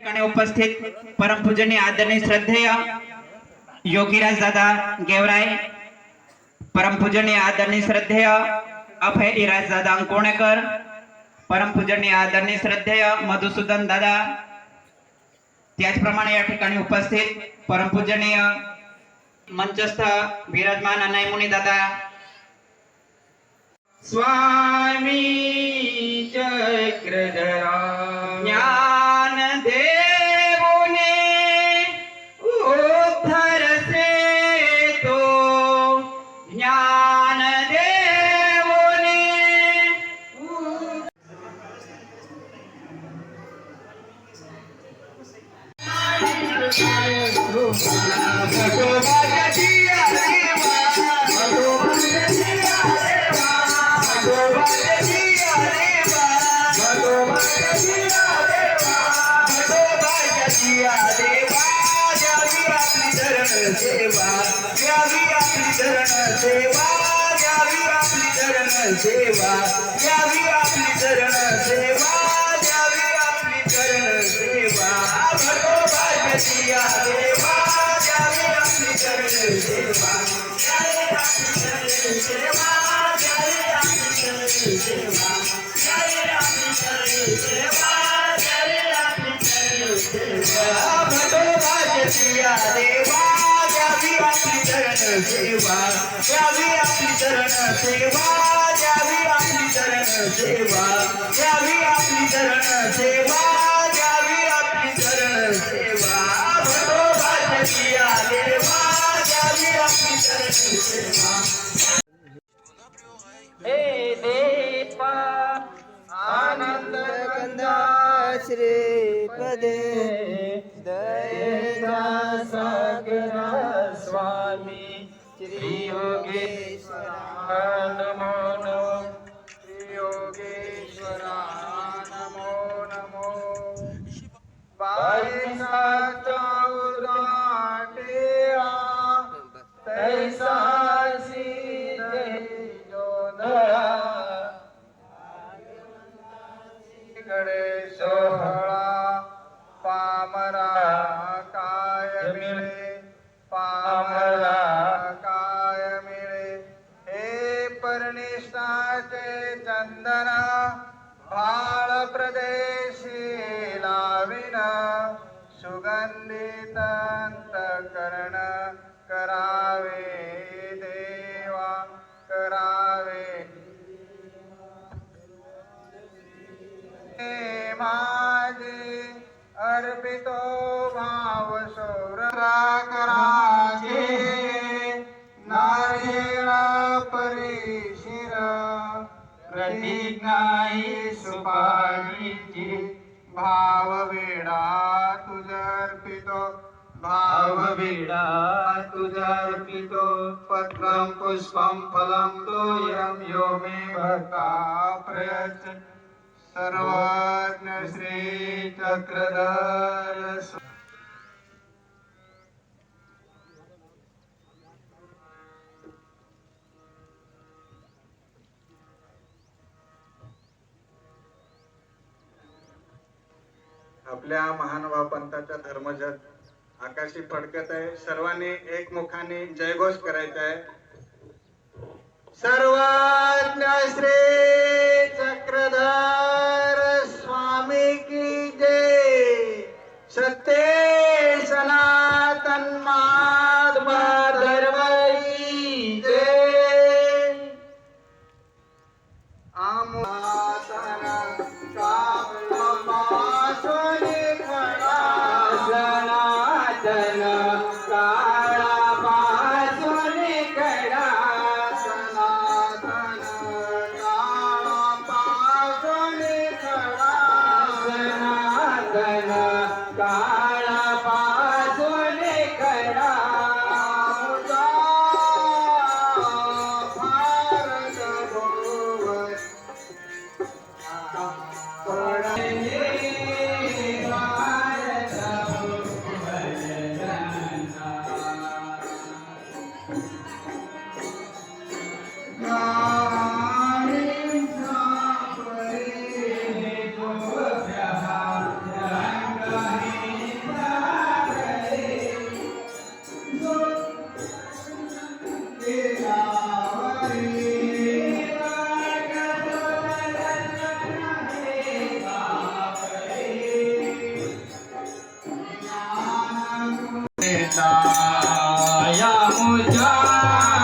ठिकाणी उपस्थित परमपूजनीय आदरणीय श्रद्धेय योगीराज दादा गेवराय परमपूजनीय आदरणीय श्रद्धेय अभय इराज दादा अंकोणेकर परमपूजनीय आदरणीय श्रद्धेय मधुसूदन दादा त्याचप्रमाणे या ठिकाणी उपस्थित परमपूजनीय मंचस्थ विराजमान अनायमुनी दादा. स्वामी चक्रधरा सेवा घ्यावी आपली चरण सेवा घ्यावी आपली चरण सेवा आपली चरण सेवा सेवा द्यावी आपली चरण सेवा द्यावी आपली चरण सेवा घ्यावी आपली चरण सेवा आनंद कंदा श्रीपदे दयेचा सागरा स्वामी श्री योगेश्वरा नमो नमो श्री योगेश्वरा नमो नमो बाईसाचा लाविन सुगंधितांतकरण करावे देवा करावे। हे माझे अर्पितो भाव सौरा कराचे नारिळ परिशिर प्रतिज्ञाई सुपाणीची भाव वेडा तुझर्पितो. भाव वेडा तुझर्पितो. पत्रं पुष्पं फलं तोयं यो मे भक्ता प्रयच्छ. सर्वज्ञ श्री आपल्या महानुभाव पंथाच्या धर्मजत आकाशी फडकत आहे. सर्वांनी एकमुखाने जयघोष करायचा आहे. सर्वज्ञ श्री चक्रधर. 야 무자